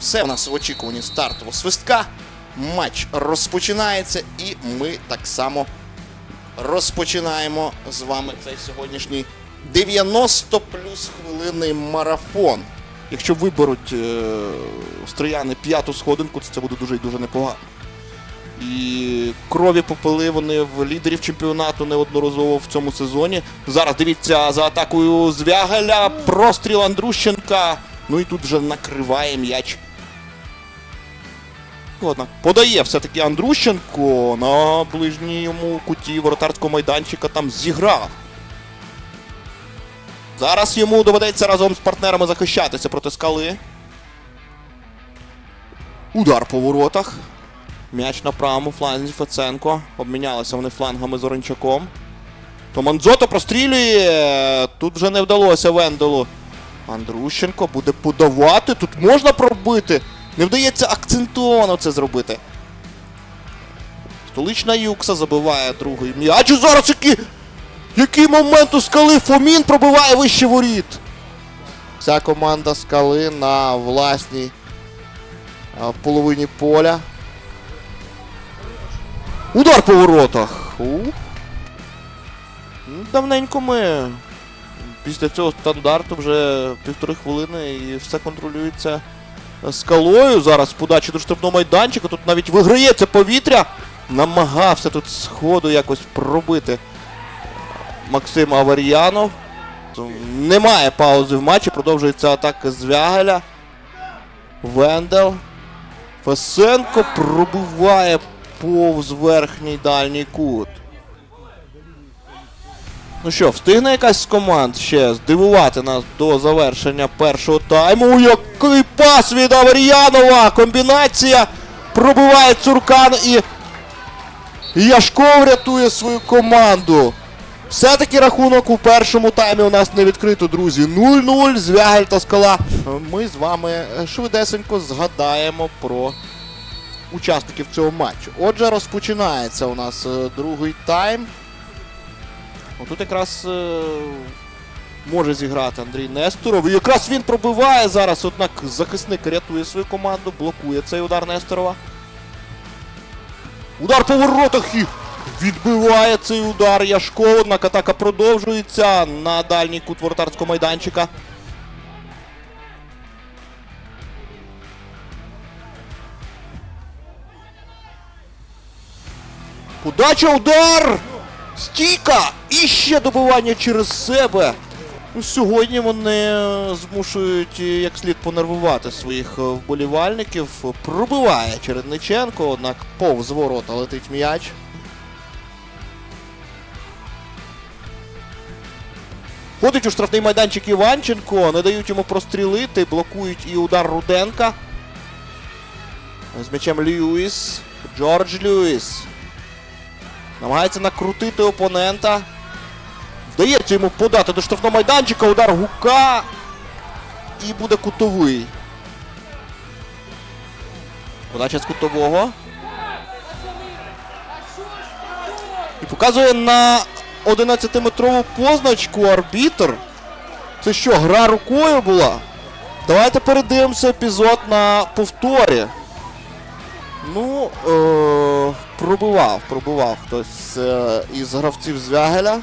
все у нас в очікуванні стартового свистка. Матч розпочинається, і ми так само розпочинаємо з вами цей сьогоднішній 90 плюс хвилинний марафон. Якщо виберуть е, п'яту сходинку, то це буде дуже і дуже непогано. І крові попили вони в лідерів чемпіонату неодноразово в цьому сезоні. Зараз дивіться за атакою Звягеля, простріл Андрущенка. Ну і тут вже накриває м'яч. Ладно. Подає все-таки Андрущенко на ближньому куті воротарського майданчика там зіграв. Зараз йому доведеться разом з партнерами захищатися проти скали. Удар по воротах. М'яч на правому фланзі Феценко. Обмінялися вони флангами з Оранчаком. То Манзото прострілює. Тут вже не вдалося Венделу. Андрущенко буде подавати. Тут можна пробити. Не вдається акцентовано це зробити. Столична Юкса забиває другий м'яч. Зараз який, який момент у скали Фомін пробиває вище воріт. Вся команда скали на власній половині поля. Удар по воротах. Ну, Давненько ми. Після цього стандарту вже півтори хвилини і все контролюється скалою. Зараз подача до штрафного майданчика. Тут навіть виграється повітря. Намагався тут з ходу якось пробити Максим Аваріянов. Немає паузи в матчі. Продовжується атака з Вягеля. Вендел. Фесенко пробиває повз верхній дальній кут. Ну що, встигне якась з команд ще здивувати нас до завершення першого тайму. Який пас від Аваріянова! Комбінація пробиває Цуркан і Яшков рятує свою команду. Все-таки рахунок у першому таймі у нас не відкрито, друзі. 0-0, Звягель та скала. Ми з вами швидесенько згадаємо про учасників цього матчу. Отже, розпочинається у нас е, другий тайм. Отут якраз е, може зіграти Андрій Несторов. І якраз він пробиває зараз, однак захисник рятує свою команду, блокує цей удар Несторова. Удар по воротах і відбиває цей удар Яшко. Однак атака продовжується на дальній кут воротарського майданчика. Подача, удар! Стійка! І ще добивання через себе. Ну, Сьогодні вони змушують е, як слід понервувати своїх е, вболівальників. Пробиває Чередниченко, однак повз ворота летить м'яч. Ходить у штрафний майданчик Іванченко, не дають йому прострілити, блокують і удар Руденка. З м'ячем Льюіс. Джордж Льюіс. Намагається накрутити опонента. Вдається йому подати до штрафного майданчика, удар гука. І буде кутовий. Подача з кутового. І показує на 11-метрову позначку арбітр. Це що, гра рукою була? Давайте передивимося епізод на повторі. Ну, е- пробивав, пробивав хтось е- із гравців Звягеля.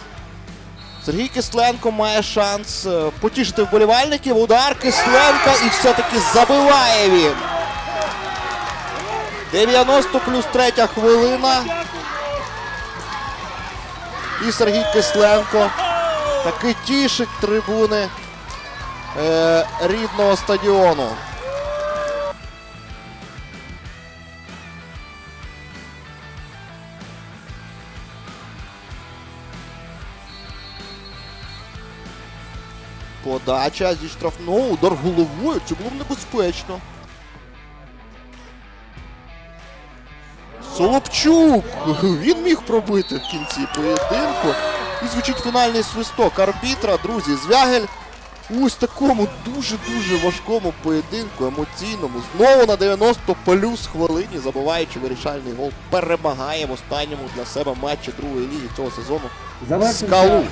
Сергій Кисленко має шанс е, потішити вболівальників. Удар Кисленка і все-таки забиває він. 90 плюс третя хвилина. І Сергій Кисленко таки тішить трибуни е, рідного стадіону. Подача зі штрафного, удар головою. Це було б небезпечно. Солопчук! Він міг пробити в кінці поєдинку. І звучить фінальний свисток арбітра, друзі. Звягель у ось такому дуже-дуже важкому поєдинку, емоційному. Знову на 90 плюс хвилині, забуваючи вирішальний гол, перемагає в останньому для себе матчі другої ліги цього сезону. Скалу.